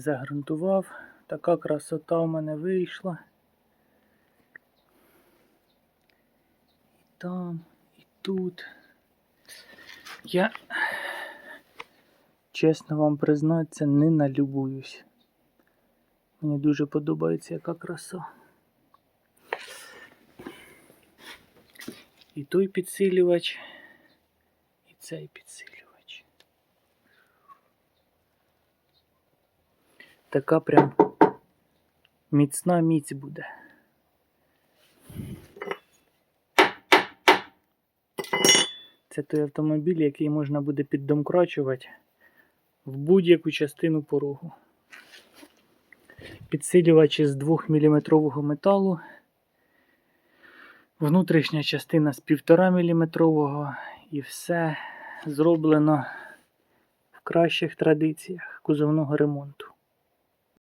загрунтував. Така красота в мене вийшла. І там, і тут. Я, чесно вам признатися, не налюбуюсь. Мені дуже подобається яка краса. І той підсилювач, і цей підсилювач. Така прям міцна міць буде. Це той автомобіль, який можна буде піддомкрачувати в будь-яку частину порогу. Підсилювач із 2 мм металу. Внутрішня частина з 1,5 мм і все зроблено в кращих традиціях кузовного ремонту.